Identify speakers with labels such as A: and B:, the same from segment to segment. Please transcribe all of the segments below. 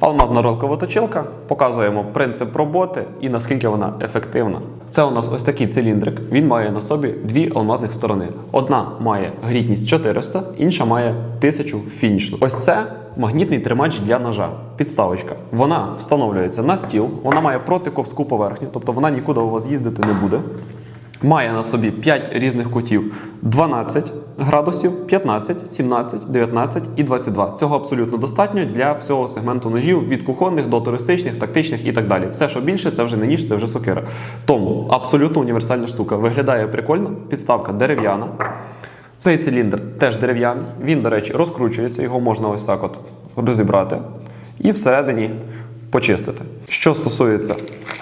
A: Алмазна ролкова точилка. Показуємо принцип роботи і наскільки вона ефективна. Це у нас ось такий циліндрик. Він має на собі дві алмазних сторони. Одна має грітність 400, інша має 1000 фінішну. Ось це магнітний тримач для ножа. Підставочка. Вона встановлюється на стіл, вона має протиковську поверхню, тобто вона нікуди у вас їздити не буде. Має на собі 5 різних кутів: 12 градусів, 15, 17, 19 і 22. Цього абсолютно достатньо для всього сегменту ножів від кухонних до туристичних, тактичних і так далі. Все, що більше, це вже не ніж, це вже сокира. Тому абсолютно універсальна штука. Виглядає прикольно, підставка дерев'яна. Цей циліндр теж дерев'яний. Він, до речі, розкручується, його можна ось так от розібрати і всередині почистити. Що стосується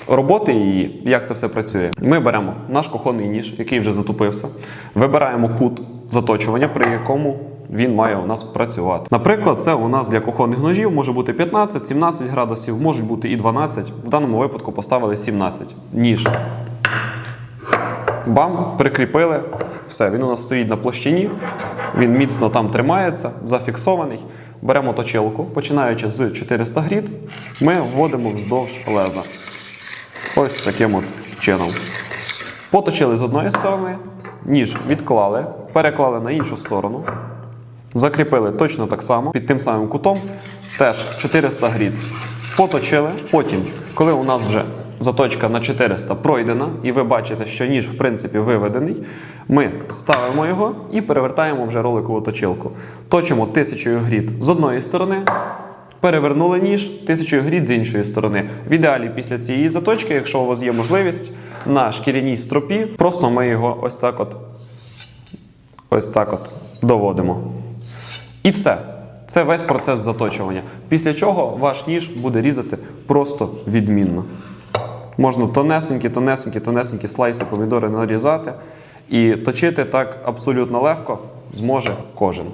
A: роботи її, як це все працює, ми беремо наш кухонний ніж, який вже затупився, вибираємо кут заточування, при якому він має у нас працювати. Наприклад, це у нас для кухонних ножів може бути 15-17 градусів, можуть бути і 12. В даному випадку поставили 17. Ніж Бам, прикріпили. Все, він у нас стоїть на площині, він міцно там тримається, зафіксований. Беремо точилку, починаючи з 400 гріт, ми вводимо вздовж леза. Ось таким от чином. Поточили з одної сторони, ніж відклали, переклали на іншу сторону. Закріпили точно так само, під тим самим кутом, теж 400 гріт. Поточили. Потім, коли у нас вже заточка на 400 пройдена, і ви бачите, що ніж в принципі виведений, ми ставимо його і перевертаємо вже роликову точилку. Точимо 1000 гріт з одної сторони, перевернули ніж 1000 гріт з іншої сторони. В ідеалі після цієї заточки, якщо у вас є можливість, на шкіряній стропі, просто ми його ось так от, ось так от доводимо. І все. Це весь процес заточування. Після чого ваш ніж буде різати просто відмінно. Можна тонесенькі, тонесенькі, тонесенькі слайси помідори нарізати і точити так абсолютно легко зможе кожен.